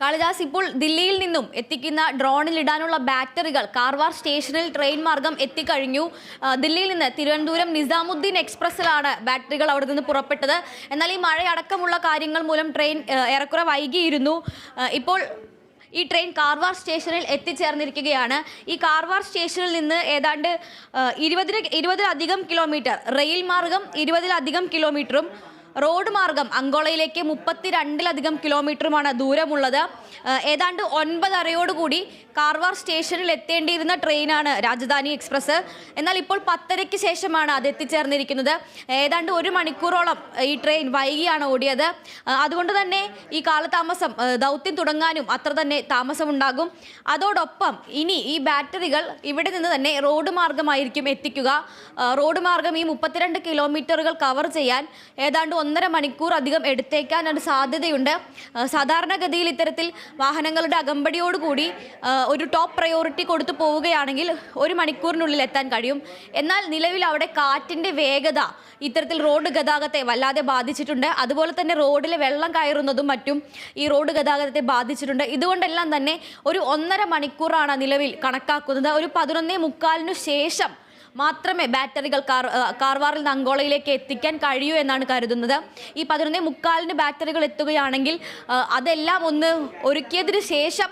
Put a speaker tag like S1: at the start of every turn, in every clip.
S1: കാളിദാസ് ഇപ്പോൾ ദില്ലിയിൽ നിന്നും എത്തിക്കുന്ന ഡ്രോണിൽ ഇടാനുള്ള ബാറ്ററികൾ കാർവാർ സ്റ്റേഷനിൽ ട്രെയിൻ മാർഗം എത്തിക്കഴിഞ്ഞു. ദില്ലിയിൽ നിന്ന് തിരുവനന്തപുരം നിസാമുദ്ദീൻ എക്സ്പ്രസ്സിലാണ് ബാറ്ററികൾ അവിടെ നിന്ന് പുറപ്പെട്ടത്. എന്നാൽ ഈ മഴയടക്കമുള്ള കാര്യങ്ങൾ മൂലം ട്രെയിൻ ഏറെക്കുറെ വൈകിയിരുന്നു. ഇപ്പോൾ ഈ ട്രെയിൻ കാർവാർ സ്റ്റേഷനിൽ എത്തിച്ചേർന്നിരിക്കുകയാണ്. ഈ കാർവാർ സ്റ്റേഷനിൽ നിന്ന് ഏതാണ്ട് ഇരുപതിന് ഇരുപതിലധികം കിലോമീറ്റർ റെയിൽ മാർഗം ഇരുപതിലധികം കിലോമീറ്ററും റോഡ് മാർഗം അങ്കോളയിലേക്ക് മുപ്പത്തിരണ്ടിലധികം കിലോമീറ്ററുമാണ് ദൂരമുള്ളത്. ഏതാണ്ട് ഒൻപതരയോടുകൂടി കാർവാർ സ്റ്റേഷനിൽ എത്തേണ്ടിയിരുന്ന ട്രെയിനാണ് രാജധാനി എക്സ്പ്രസ്. എന്നാൽ ഇപ്പോൾ പത്തരയ്ക്ക് ശേഷമാണ് അത് എത്തിച്ചേർന്നിരിക്കുന്നത്. ഏതാണ്ട് ഒരു മണിക്കൂറോളം ഈ ട്രെയിൻ വൈകിയാണ് ഓടിയത്. അതുകൊണ്ട് തന്നെ ഈ കാലതാമസം ദൗത്യം തുടങ്ങാനും അത്ര തന്നെ താമസമുണ്ടാകും. അതോടൊപ്പം ഇനി ഈ ബാറ്ററികൾ ഇവിടെ നിന്ന് തന്നെ റോഡ് മാർഗമായിരിക്കും എത്തിക്കുക. റോഡ് മാർഗം ഈ മുപ്പത്തിരണ്ട് കിലോമീറ്ററുകൾ കവർ ചെയ്യാൻ ഏതാണ്ട് ഒന്നര മണിക്കൂർ അധികം എടുത്തേക്കാനാണ് സാധ്യതയുണ്ട്. സാധാരണഗതിയിൽ ഇത്തരത്തിൽ വാഹനങ്ങളുടെ അകമ്പടിയോടുകൂടി ഒരു ടോപ്പ് പ്രയോറിറ്റി കൊടുത്തു പോവുകയാണെങ്കിൽ ഒരു മണിക്കൂറിനുള്ളിൽ എത്താൻ കഴിയും. എന്നാൽ നിലവിൽ അവിടെ കാറ്റിന്റെ വേഗത ഇത്തരത്തിൽ റോഡ് ഗതാഗതത്തെ വല്ലാതെ ബാധിച്ചിട്ടുണ്ട്. അതുപോലെ തന്നെ റോഡിലെ വെള്ളം കയറുന്നതും മറ്റും ഈ റോഡ് ഗതാഗതത്തെ ബാധിച്ചിട്ടുണ്ട്. ഇതുകൊണ്ടെല്ലാം തന്നെ ഒരു ഒന്നര മണിക്കൂറാണ് നിലവിൽ കണക്കാക്കുന്നത്. ഒരു പതിനൊന്നേ മുക്കാലിനു ശേഷം മാത്രമേ ബാറ്ററികൾ കാർ കാർവാറിൽ നിന്ന് അങ്കോളയിലേക്ക് എത്തിക്കാൻ കഴിയൂ എന്നാണ് കരുതുന്നത്. ഈ പതിനൊന്നേ മുക്കാലിന് ബാറ്ററികൾ എത്തുകയാണെങ്കിൽ അതെല്ലാം ഒന്ന് ഒരുക്കിയതിന് ശേഷം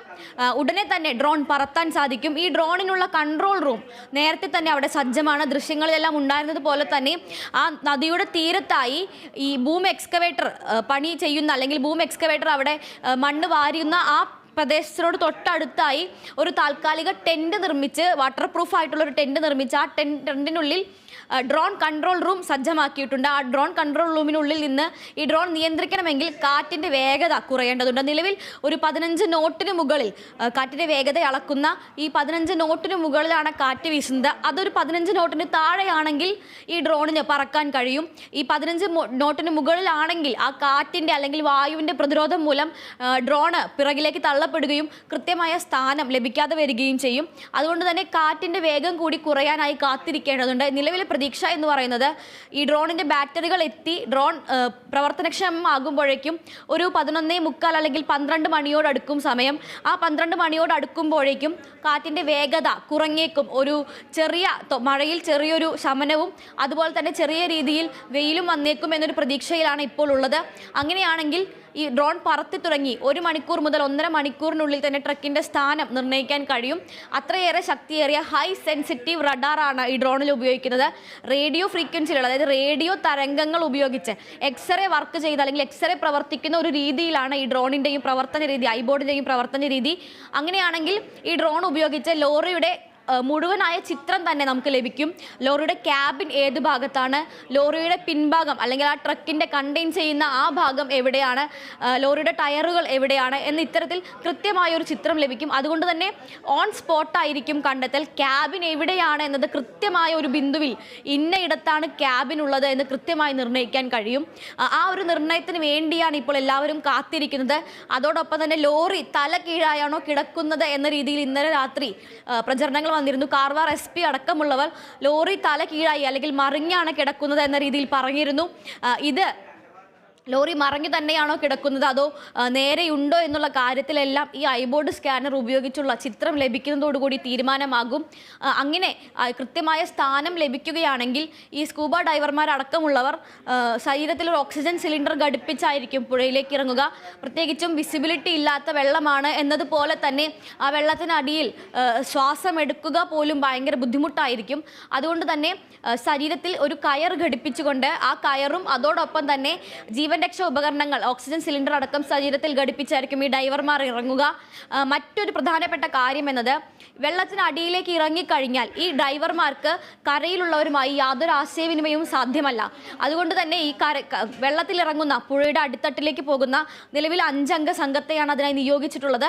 S1: ഉടനെ തന്നെ ഡ്രോൺ പറത്താൻ സാധിക്കും. ഈ ഡ്രോണിനുള്ള കൺട്രോൾ റൂം നേരത്തെ തന്നെ അവിടെ സജ്ജമാണ്. ദൃശ്യങ്ങളിലെല്ലാം ഉണ്ടായിരുന്നത് പോലെ തന്നെ ആ നദിയുടെ തീരത്തായി ഈ ബൂം എക്സ്കവേറ്റർ പണി ചെയ്യുന്ന അല്ലെങ്കിൽ ബൂം എക്സ്കവേറ്റർ അവിടെ മണ്ണ് വാരിയുന്ന ആ പ്രദേശത്തിനോട് തൊട്ടടുത്തായി ഒരു താൽക്കാലിക ടെന്റ് നിർമ്മിച്ച് വാട്ടർ പ്രൂഫ് ആയിട്ടുള്ള ഒരു ടെന്റ് നിർമ്മിച്ച് ആ ടെൻ ടെന്റിനുള്ളിൽ ഡ്രോൺ കൺട്രോൾ റൂം സജ്ജമാക്കിയിട്ടുണ്ട്. ആ ഡ്രോൺ കൺട്രോൾ റൂമിനുള്ളിൽ നിന്ന് ഈ ഡ്രോൺ നിയന്ത്രിക്കണമെങ്കിൽ കാറ്റിന്റെ വേഗത കുറയേണ്ടതുണ്ട്. നിലവിൽ ഒരു പതിനഞ്ച് നോട്ടിന് മുകളിൽ കാറ്റിന്റെ വേഗത അളക്കുന്ന ഈ പതിനഞ്ച് നോട്ടിന് മുകളിലാണ് കാറ്റ് വീശുന്നത്. അതൊരു പതിനഞ്ച് നോട്ടിന് താഴെയാണെങ്കിൽ ഈ ഡ്രോണിന് പറക്കാൻ കഴിയും. ഈ പതിനഞ്ച് നോട്ടിന് മുകളിലാണെങ്കിൽ ആ കാറ്റിന്റെ അല്ലെങ്കിൽ വായുവിന്റെ പ്രതിരോധം മൂലം ഡ്രോണ് പിറകിലേക്ക് തള്ളപ്പെടുകയും കൃത്യമായ സ്ഥാനം ലഭിക്കാതെ വരികയും ചെയ്യും. അതുകൊണ്ട് തന്നെ കാറ്റിന്റെ വേഗം കൂടി കുറയാനായി കാത്തിരിക്കേണ്ടതുണ്ട്. നിലവിലെ പ്രതീക്ഷ എന്ന് പറയുന്നത് ഈ ഡ്രോണിന്റെ ബാറ്ററികൾ എത്തി ഡ്രോൺ പ്രവർത്തനക്ഷമമാകുമ്പോഴേക്കും ഒരു പതിനൊന്നേ മുക്കാൽ അല്ലെങ്കിൽ പന്ത്രണ്ട് മണിയോടടുക്കും സമയം. ആ പന്ത്രണ്ട് മണിയോടടുക്കുമ്പോഴേക്കും കാറ്റിന്റെ വേഗത കുറഞ്ഞേക്കും. ഒരു ചെറിയ മഴയിൽ ചെറിയൊരു ശമനവും അതുപോലെ തന്നെ ചെറിയ രീതിയിൽ വെയിലും വന്നേക്കും എന്നൊരു പ്രതീക്ഷയിലാണ് ഇപ്പോൾ ഉള്ളത്. അങ്ങനെയാണെങ്കിൽ ഈ ഡ്രോൺ പറത്തി തുടങ്ങി. ഒരു മണിക്കൂർ മുതൽ ഒന്നര മണിക്കൂറിനുള്ളിൽ തന്നെ ട്രക്കിന്റെ സ്ഥാനം നിർണയിക്കാൻ കഴിയും. അത്രയേറെ ശക്തിയേറിയ ഹൈ സെൻസിറ്റീവ് റഡാറാണ് ഈ ഡ്രോണിൽ ഉപയോഗിക്കുന്നത്. റേഡിയോ ഫ്രീക്വൻസിയിൽ അതായത് റേഡിയോ തരംഗങ്ങൾ ഉപയോഗിച്ച് എക്സ്റേ വർക്ക് ചെയ്ത് അല്ലെങ്കിൽ എക്സ്റേ പ്രവർത്തിക്കുന്ന ഒരു രീതിയിലാണ് ഈ ഡ്രോണിന്റെയും പ്രവർത്തന രീതി ഐബോർഡിന്റെയും പ്രവർത്തന രീതി. അങ്ങനെയാണെങ്കിൽ ഈ ഡ്രോൺ ഉപയോഗിച്ച് ലോറിയുടെ മുഴുവനായ ചിത്രം തന്നെ നമുക്ക് ലഭിക്കും. ലോറിയുടെ ക്യാബിൻ ഏത് ഭാഗത്താണ്? ലോറിയുടെ പിൻഭാഗം അല്ലെങ്കിൽ ആ ട്രക്കിന്റെ കണ്ടെയ്ൻ ചെയ്യുന്ന ആ ഭാഗം എവിടെയാണ്? ലോറിയുടെ ടയറുകൾ എവിടെയാണ്? എന്ന് ഇത്തരത്തിൽ കൃത്യമായ ഒരു ചിത്രം ലഭിക്കും. അതുകൊണ്ട് തന്നെ ഓൺ സ്പോട്ടായിരിക്കും കണ്ടെത്തൽ. ക്യാബിൻ എവിടെയാണ് എന്നത് കൃത്യമായ ഒരു ബിന്ദുവിൽ ഇന്ന ഇടത്താണ് ക്യാബിൻ ഉള്ളത് എന്ന് കൃത്യമായി നിർണയിക്കാൻ കഴിയും. ആ- ഒരു നിർണയത്തിന് വേണ്ടിയാണ് ഇപ്പോൾ എല്ലാവരും കാത്തിരിക്കുന്നത്. അതോടൊപ്പം തന്നെ ലോറി തല കീഴായാണോ കിടക്കുന്നത് എന്ന രീതിയിൽ ഇന്നലെ രാത്രി പ്രചരണങ്ങൾ വന്നിരുന്നു. കാർവാർ എസ് പി അടക്കമുള്ളവർ ലോറി തല കീഴായി അല്ലെങ്കിൽ മറിഞ്ഞാണ് കിടക്കുന്നത് എന്ന രീതിയിൽ പറഞ്ഞിരുന്നു. ഇത് ലോറി മറഞ്ഞു തന്നെയാണോ കിടക്കുന്നത്? അതോ നേരെയുണ്ടോ എന്നുള്ള കാര്യത്തിലെല്ലാം ഈ ഐബോർഡ് സ്കാനർ ഉപയോഗിച്ചുള്ള ചിത്രം ലഭിക്കുന്നതോടുകൂടി തീരുമാനമാകും. അങ്ങനെ കൃത്യമായ സ്ഥാനം ലഭിക്കുകയാണെങ്കിൽ ഈ സ്കൂബ ഡൈവർമാരടക്കമുള്ളവർ ശരീരത്തിൽ ഒരു ഓക്സിജൻ സിലിണ്ടർ ഘടിപ്പിച്ചായിരിക്കും പുഴയിലേക്ക് ഇറങ്ങുക പ്രത്യേകിച്ചും വിസിബിലിറ്റി ഇല്ലാത്ത വെള്ളമാണ് എന്നതുപോലെ തന്നെ ആ വെള്ളത്തിനടിയിൽ ശ്വാസം എടുക്കുക പോലും ഭയങ്കര ബുദ്ധിമുട്ടായിരിക്കും. അതുകൊണ്ട് തന്നെ ശരീരത്തിൽ ഒരു കയർ ഘടിപ്പിച്ചുകൊണ്ട് ആ കയറും അതോടൊപ്പം തന്നെ ജീവൻ രക്ഷാ ഉപകരണങ്ങൾ ഓക്സിജൻ സിലിണ്ടർ അടക്കം ശരീരത്തിൽ ഘടിപ്പിച്ചായിരിക്കും ഈ ഡൈവർമാർ ഇറങ്ങുക. മറ്റൊരു പ്രധാനപ്പെട്ട കാര്യം എന്നത് വെള്ളത്തിനടിയിലേക്ക് ഇറങ്ങിക്കഴിഞ്ഞാൽ ഈ ഡൈവർമാർക്ക് കരയിലുള്ളവരുമായി യാതൊരു ആശയവിനിമയവും സാധ്യമല്ല. അതുകൊണ്ട് തന്നെ ഈ കര വെള്ളത്തിലിറങ്ങുന്ന പുഴയുടെ അടിത്തട്ടിലേക്ക് പോകുന്ന നിലവിൽ അഞ്ചംഗ സംഘത്തെയാണ് അതിനായി നിയോഗിച്ചിട്ടുള്ളത്.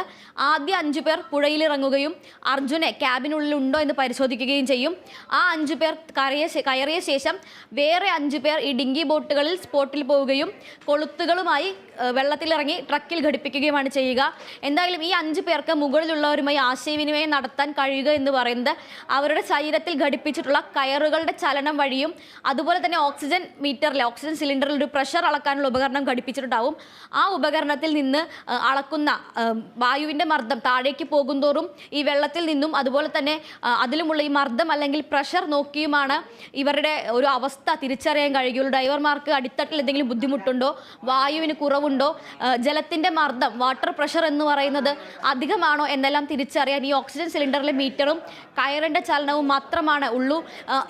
S1: ആദ്യ അഞ്ചു പേർ പുഴയിലിറങ്ങുകയും അർജുനെ ക്യാബിനുള്ളിൽ ഉണ്ടോ എന്ന് പരിശോധിക്കുകയും ചെയ്യും. ആ അഞ്ചു പേർ കരയ കയറിയ ശേഷം വേറെ അഞ്ചു പേർ ഈ ഡിങ്കി ബോട്ടുകളിൽ സ്പോട്ടിൽ പോവുകയും കൊളുത്തുകളുമായി വെള്ളത്തിലിറങ്ങി ട്രക്കിൽ ഘടിപ്പിക്കുകയുമാണ് ചെയ്യുക. എന്തായാലും ഈ അഞ്ച് പേർക്ക് മുകളിലുള്ളവരുമായി ആശയവിനിമയം നടത്താൻ കഴിയുക എന്ന് പറയുന്നത് അവരുടെ ശരീരത്തിൽ ഘടിപ്പിച്ചിട്ടുള്ള കയറുകളുടെ ചലനം വഴിയും അതുപോലെ തന്നെ ഓക്സിജൻ മീറ്ററിലെ ഓക്സിജൻ സിലിണ്ടറിൽ ഒരു പ്രഷർ അളക്കാനുള്ള ഉപകരണം ഘടിപ്പിച്ചിട്ടുണ്ടാവും. ആ ഉപകരണത്തിൽ നിന്ന് അളക്കുന്ന വായുവിന്റെ മർദ്ദം താഴേക്ക് പോകുന്തോറും ഈ വെള്ളത്തിൽ നിന്നും അതുപോലെ തന്നെ അതിലുമുള്ള ഈ മർദ്ദം അല്ലെങ്കിൽ പ്രഷർ നോക്കിയുമാണ് ഇവരുടെ ഒരു അവസ്ഥ തിരിച്ചറിയാൻ കഴിയുള്ളൂ. ഡ്രൈവർമാർക്ക് അടിത്തട്ടിൽ എന്തെങ്കിലും ബുദ്ധിമുട്ടുണ്ടോ? വായുവിന് കുറവുണ്ടോ? ജലത്തിന്റെ മർദ്ദം വാട്ടർ പ്രഷർ എന്ന് പറയുന്നത് അധികമാണോ എന്നെല്ലാം തിരിച്ചറിയാൻ ഈ ഓക്സിജൻ സിലിണ്ടറിലെ മീറ്ററും കയറിന്റെ ചലനവും മാത്രമാണ് ഉള്ളൂ.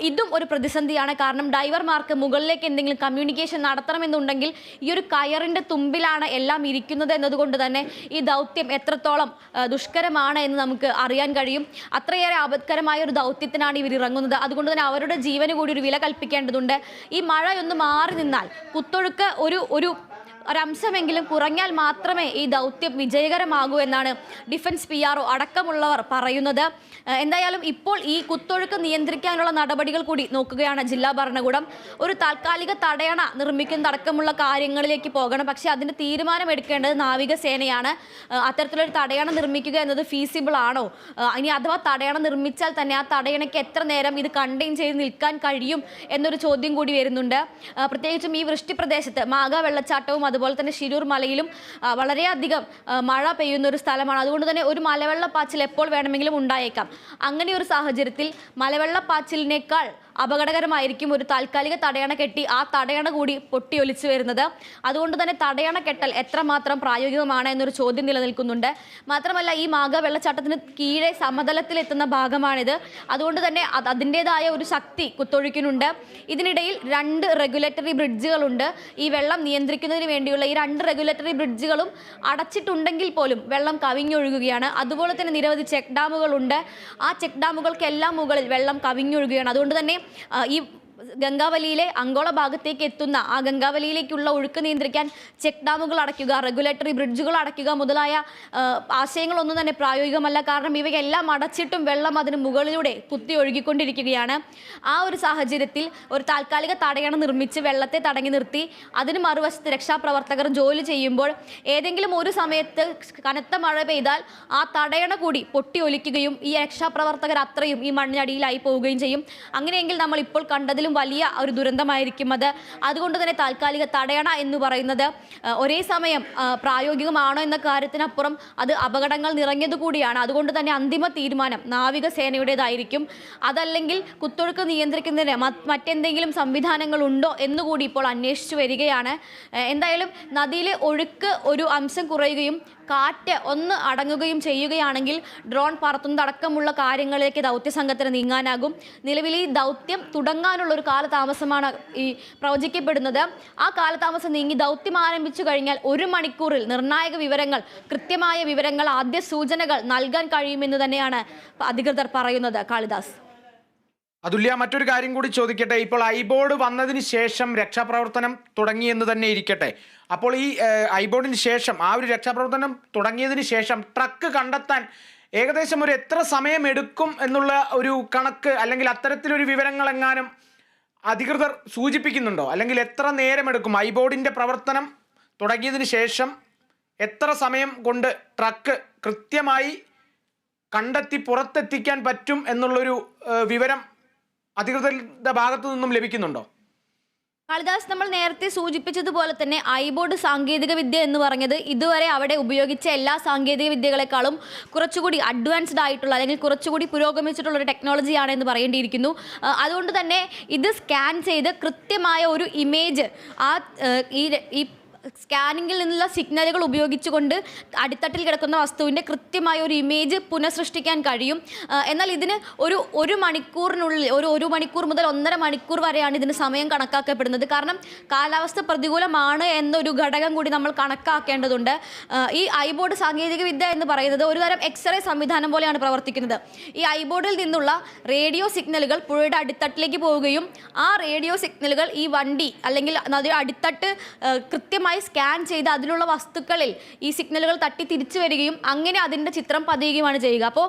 S1: ഇതും ഒരു പ്രതിസന്ധിയാണ്. കാരണം ഡൈവർമാർക്ക് മുകളിലേക്ക് എന്തെങ്കിലും കമ്മ്യൂണിക്കേഷൻ നടത്തണമെന്നുണ്ടെങ്കിൽ ഈ ഒരു കയറിന്റെ തുമ്പിലാണ് എല്ലാം ഇരിക്കുന്നത് എന്നതുകൊണ്ട് തന്നെ ഈ ദൗത്യം എത്രത്തോളം ദുഷ്കരമാണ് എന്ന് നമുക്ക് അറിയാൻ കഴിയും. അത്രയേറെ ആപത്കരമായ ഒരു ദൗത്യത്തിനാണ് ഇവർ ഇറങ്ങുന്നത്. അതുകൊണ്ട് തന്നെ അവരുടെ ജീവന് കൂടി ഒരു വില കൽപ്പിക്കേണ്ടതുണ്ട്. ഈ മഴയൊന്ന് മാറി നിന്നാൽ കുത്തൊഴുക്ക് ഒരു ഒരു ഒരംശമെങ്കിലും കുറഞ്ഞാൽ മാത്രമേ ഈ ദൗത്യം വിജയകരമാകൂ എന്നാണ് ഡിഫൻസ് പി ആർ അടക്കമുള്ളവർ പറയുന്നത്. എന്തായാലും ഇപ്പോൾ ഈ കുത്തൊഴുക്ക് നിയന്ത്രിക്കാനുള്ള നടപടികൾ കൂടി നോക്കുകയാണ് ജില്ലാ ഭരണകൂടം. ഒരു താൽക്കാലിക തടയണ നിർമ്മിക്കുന്നതടക്കമുള്ള കാര്യങ്ങളിലേക്ക് പോകണം. പക്ഷേ അതിന് തീരുമാനമെടുക്കേണ്ടത് നാവികസേനയാണ്. അത്തരത്തിലൊരു തടയണ നിർമ്മിക്കുക എന്നത് ഫീസിബിൾ ആണോ? ഇനി അഥവാ തടയണ നിർമ്മിച്ചാൽ തന്നെ ആ തടയണയ്ക്ക് എത്ര നേരം ഇത് കണ്ടെയ്ൻ ചെയ്ത് നിൽക്കാൻ കഴിയും എന്നൊരു ചോദ്യം കൂടി വരുന്നുണ്ട്. പ്രത്യേകിച്ചും ഈ വൃഷ്ടി പ്രദേശത്ത് മാഗ വെള്ളച്ചാട്ടവും തന്നെ ശിരൂർ മലയിലും വളരെയധികം മഴ പെയ്യുന്ന ഒരു സ്ഥലമാണ്. അതുകൊണ്ട് തന്നെ ഒരു മലവെള്ളപ്പാച്ചിൽ എപ്പോൾ വേണമെങ്കിലും ഉണ്ടായേക്കാം. അങ്ങനെ ഒരു സാഹചര്യത്തിൽ മലവെള്ളപ്പാച്ചിലിനേക്കാൾ അപകടകരമായിരിക്കും. ഒരു താൽക്കാലിക തടയണ കെട്ടി ആ തടയണ കൂടി പൊട്ടിയൊലിച്ചു വരുന്നത്. അതുകൊണ്ട് തന്നെ തടയണ കെട്ടൽ എത്രമാത്രം പ്രായോഗികമാണ് എന്നൊരു ചോദ്യം നിലനിൽക്കുന്നുണ്ട്. മാത്രമല്ല ഈ മാഗ വെള്ളച്ചാട്ടത്തിന് കീഴെ സമതലത്തിലെത്തുന്ന ഭാഗമാണിത്. അതുകൊണ്ട് തന്നെ അത് അതിന്റെതായ ഒരു ശക്തി കുത്തൊഴിക്കുന്നുണ്ട് ഇതിനിടയിൽ രണ്ട് റെഗുലേറ്ററി ബ്രിഡ്ജുകളുണ്ട്. ഈ വെള്ളം നിയന്ത്രിക്കുന്നതിന് വേണ്ടിയുള്ള ഈ രണ്ട് റെഗുലേറ്ററി ബ്രിഡ്ജുകളും അടച്ചിട്ടുണ്ടെങ്കിൽ പോലും വെള്ളം കവിഞ്ഞൊഴുകുകയാണ്. അതുപോലെ തന്നെ നിരവധി ചെക്ക് ഡാമുകളുണ്ട്. ആ ചെക്ക് ഡാമുകൾക്കെല്ലാം മുകളിൽ വെള്ളം കവിഞ്ഞൊഴുകുകയാണ്. അതുകൊണ്ട് തന്നെ ഈ ഗംഗാവലിയിലെ അങ്കോള ഭാഗത്തേക്ക് എത്തുന്ന ആ ഗംഗാവലിയിലേക്കുള്ള ഒഴുക്ക് നിയന്ത്രിക്കാൻ ചെക്ക് ഡാമുകൾ അടയ്ക്കുക റെഗുലേറ്ററി ബ്രിഡ്ജുകൾ അടയ്ക്കുക മുതലായ ആശയങ്ങളൊന്നും തന്നെ പ്രായോഗികമല്ല. കാരണം ഇവയെല്ലാം അടച്ചിട്ടും വെള്ളം അതിന് മുകളിലൂടെ കുത്തി ഒഴുകിക്കൊണ്ടിരിക്കുകയാണ്. ആ ഒരു സാഹചര്യത്തിൽ ഒരു താൽക്കാലിക തടയണ നിർമ്മിച്ച് വെള്ളത്തെ തടങ്ങി നിർത്തി അതിന് മറുവശത്ത് രക്ഷാപ്രവർത്തകർ ജോലി ചെയ്യുമ്പോൾ ഏതെങ്കിലും ഒരു സമയത്ത് കനത്ത മഴ പെയ്താൽ ആ തടയണ കൂടി പൊട്ടി ഒലിക്കുകയും ഈ രക്ഷാപ്രവർത്തകർ അത്രയും ഈ മണ്ണിനടിയിലായി പോവുകയും ചെയ്യും. അങ്ങനെയെങ്കിൽ നമ്മൾ ഇപ്പോൾ കണ്ടതിലും വലിയ ഒരു ദുരന്തമായിരിക്കും അത്. അതുകൊണ്ട് തന്നെ താൽക്കാലിക തടയണ എന്ന് പറയുന്നത് ഒരേ സമയം പ്രായോഗികമാണോ എന്ന കാര്യത്തിനപ്പുറം അത് അപകടങ്ങൾ നിറഞ്ഞത് കൂടിയാണ്. അതുകൊണ്ട് തന്നെ അന്തിമ തീരുമാനം നാവികസേനയുടേതായിരിക്കും അതല്ലെങ്കിൽ കുത്തൊഴുക്ക് നിയന്ത്രിക്കുന്നതിന് മറ്റെന്തെങ്കിലും സംവിധാനങ്ങൾ ഉണ്ടോ എന്നുകൂടി ഇപ്പോൾ അന്വേഷിച്ചു വരികയാണ്. എന്തായാലും നദിയിലെ ഒഴുക്ക് ഒരു അംശം കുറയുകയും കാറ്റ് ഒന്ന് അടങ്ങുകയും ചെയ്യുകയാണെങ്കിൽ ഡ്രോൺ പറത്തുന്നതടക്കമുള്ള കാര്യങ്ങളിലേക്ക് ദൗത്യ സംഘത്തിന് നീങ്ങാനാകും. നിലവിൽ ഈ ദൗത്യം തുടങ്ങാനുള്ള ഒരു കാലതാമസമാണ് ഈ പ്രവചിക്കപ്പെടുന്നത്. ആ കാലതാമസം നീങ്ങി ദൗത്യം ആരംഭിച്ചു കഴിഞ്ഞാൽ ഒരു മണിക്കൂറിൽ നിർണായക വിവരങ്ങൾ കൃത്യമായ വിവരങ്ങൾ ആദ്യ സൂചനകൾ നൽകാൻ കഴിയുമെന്ന് തന്നെയാണ് അധികൃതർ പറയുന്നത്. കാളിദാസ്.
S2: അതുല്യ മറ്റൊരു കാര്യം കൂടി ചോദിക്കട്ടെ. ഇപ്പോൾ ഐബോർഡ് വന്നതിന് ശേഷം രക്ഷാപ്രവർത്തനം തുടങ്ങിയെന്ന് തന്നെ ഇരിക്കട്ടെ. അപ്പോൾ ഈ ഐബോർഡിന് ശേഷം ആ ഒരു രക്ഷാപ്രവർത്തനം തുടങ്ങിയതിന് ശേഷം ട്രക്ക് കണ്ടെത്താൻ ഏകദേശം ഒരു എത്ര സമയം എടുക്കും എന്നുള്ള ഒരു കണക്ക് അല്ലെങ്കിൽ അത്തരത്തിലൊരു വിവരങ്ങൾ എങ്ങാനും അധികൃതർ സൂചിപ്പിക്കുന്നുണ്ടോ? അല്ലെങ്കിൽ എത്ര നേരമെടുക്കും? ഐബോർഡിന്റെ പ്രവർത്തനം തുടങ്ങിയതിന് ശേഷം എത്ര സമയം കൊണ്ട് ട്രക്ക് കൃത്യമായി കണ്ടെത്തി പുറത്തെത്തിക്കാൻ പറ്റും എന്നുള്ളൊരു വിവരം അധികൃതരുടെ ഭാഗത്തു നിന്നും ലഭിക്കുന്നുണ്ടോ?
S1: കാളിദാസ് നമ്മൾ നേരത്തെ സൂചിപ്പിച്ചതുപോലെ തന്നെ ഐബോർഡ് സാങ്കേതിക വിദ്യ എന്ന് പറഞ്ഞത് ഇതുവരെ അവിടെ ഉപയോഗിച്ച എല്ലാ സാങ്കേതിക വിദ്യകളെക്കാളും കുറച്ചുകൂടി അഡ്വാൻസ്ഡ് ആയിട്ടുള്ള അല്ലെങ്കിൽ കുറച്ചുകൂടി പുരോഗമിച്ചിട്ടുള്ള ഒരു ടെക്നോളജിയാണ് എന്ന് പറയേണ്ടിയിരിക്കുന്നു. അതുകൊണ്ട് തന്നെ ഇത് സ്കാൻ ചെയ്ത് കൃത്യമായ ഒരു ഇമേജ് ആ ഈ സ്കാനിങ്ങിൽ നിന്നുള്ള സിഗ്നലുകൾ ഉപയോഗിച്ചുകൊണ്ട് അടിത്തട്ടിൽ കിടക്കുന്ന വസ്തുവിന്റെ കൃത്യമായ ഒരു ഇമേജ് പുനഃസൃഷ്ടിക്കാൻ കഴിയും. എന്നാൽ ഇതിന് ഒരു ഒരു മണിക്കൂറിനുള്ളിൽ ഒരു ഒരു മണിക്കൂർ മുതൽ ഒന്നര മണിക്കൂർ വരെയാണ് ഇതിന് സമയം കണക്കാക്കപ്പെടുന്നത്. കാരണം കാലാവസ്ഥ പ്രതികൂലമാണ് എന്നൊരു ഘടകം കൂടി നമ്മൾ കണക്കാക്കേണ്ടതുണ്ട്. ഈ ഐബോർഡ് സാങ്കേതികവിദ്യ എന്ന് പറയുന്നത് ഒരുതരം എക്സ്റേ സംവിധാനം പോലെയാണ് പ്രവർത്തിക്കുന്നത്. ഈ ഐബോർഡിൽ നിന്നുള്ള റേഡിയോ സിഗ്നലുകൾ പുഴയുടെ അടിത്തട്ടിലേക്ക് പോവുകയും ആ റേഡിയോ സിഗ്നലുകൾ ഈ വണ്ടി അല്ലെങ്കിൽ അടിത്തട്ട് കൃത്യമായി കൃത്യമായി സ്കാൻ ചെയ്ത് അതിലുള്ള വസ്തുക്കളിൽ ഈ സിഗ്നലുകൾ തട്ടി തിരിച്ചു വരികയും അങ്ങനെ അതിന്റെ ചിത്രം പതിയുകയുമാണ് ചെയ്യുക. അപ്പോൾ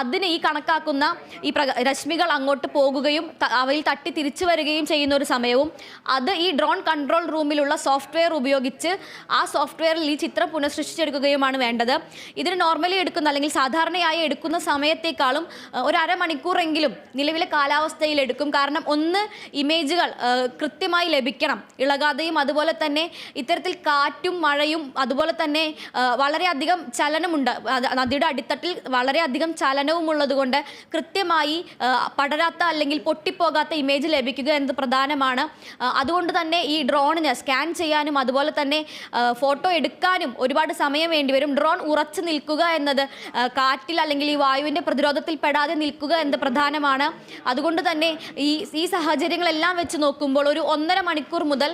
S1: അതിന് ഈ കണക്കാക്കുന്ന ഈ രശ്മികൾ അങ്ങോട്ട് പോകുകയും അവയിൽ തട്ടി തിരിച്ചു വരികയും ചെയ്യുന്ന ഒരു സമയവും അത് ഈ ഡ്രോൺ കൺട്രോൾ റൂമിലുള്ള സോഫ്റ്റ്വെയർ ഉപയോഗിച്ച് ആ സോഫ്റ്റ്വെയറിൽ ഈ ചിത്രം പുനഃസൃഷ്ടിച്ചെടുക്കുകയുമാണ് വേണ്ടത്. ഇതിന് നോർമലി എടുക്കുന്ന അല്ലെങ്കിൽ സാധാരണയായി എടുക്കുന്ന സമയത്തേക്കാളും ഒരു അരമണിക്കൂറെങ്കിലും നിലവിലെ കാലാവസ്ഥയിൽ എടുക്കും. കാരണം ഒന്ന് ഇമേജുകൾ കൃത്യമായി ലഭിക്കണം. ഇളകാതെയും അതുപോലെ തന്നെ ഇത്തരത്തിൽ കാറ്റും മഴയും അതുപോലെ തന്നെ വളരെയധികം ചലനമുണ്ട്. നദിയുടെ അടിത്തട്ടിൽ വളരെയധികം ചലനവും ഉള്ളതുകൊണ്ട് കൃത്യമായി പടരാത്ത അല്ലെങ്കിൽ പൊട്ടിപ്പോകാത്ത ഇമേജ് ലഭിക്കുക എന്നത് പ്രധാനമാണ്. അതുകൊണ്ട് തന്നെ ഈ ഡ്രോണിന് സ്കാൻ ചെയ്യാനും അതുപോലെ തന്നെ ഫോട്ടോ എടുക്കാനും ഒരുപാട് സമയം വേണ്ടിവരും ഡ്രോൺ ഉറച്ചു നിൽക്കുക എന്നത് കാറ്റിൽ അല്ലെങ്കിൽ ഈ വായുവിന്റെ പ്രതിരോധത്തിൽ പെടാതെ നിൽക്കുക എന്നത് പ്രധാനമാണ്. അതുകൊണ്ട് തന്നെ ഈ ഈ സാഹചര്യങ്ങളെല്ലാം വെച്ച് നോക്കുമ്പോൾ ഒരു ഒന്നര മണിക്കൂർ മുതൽ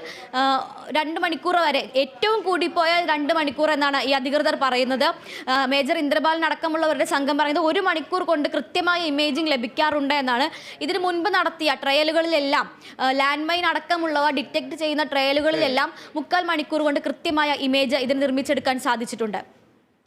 S1: രണ്ട് മണിക്കൂർ വരെ ഏറ്റവും കൂടിപ്പോയ രണ്ട് മണിക്കൂർ എന്നാണ് ഈ അധികൃതർ പറയുന്നത്. മേജർ ഇന്ദ്രപാലൻ അടക്കമുള്ളവരുടെ സംഘം പറയുന്നത് ഒരു മണിക്കൂർ കൊണ്ട് കൃത്യമായ ഇമേജിംഗ് ലഭിക്കാറുണ്ട് എന്നാണ്. ഇതിനു മുൻപ് നടത്തിയ ട്രയലുകളിലെല്ലാം ലാൻഡ് മൈൻ അടക്കമുള്ളവ ഡിറ്റക്ട് ചെയ്യുന്ന ട്രയലുകളിലെല്ലാം മുക്കാൽ മണിക്കൂർ കൊണ്ട് കൃത്യമായ ഇമേജ് ഇതിന് നിർമ്മിച്ചെടുക്കാൻ സാധിച്ചിട്ടുണ്ട്.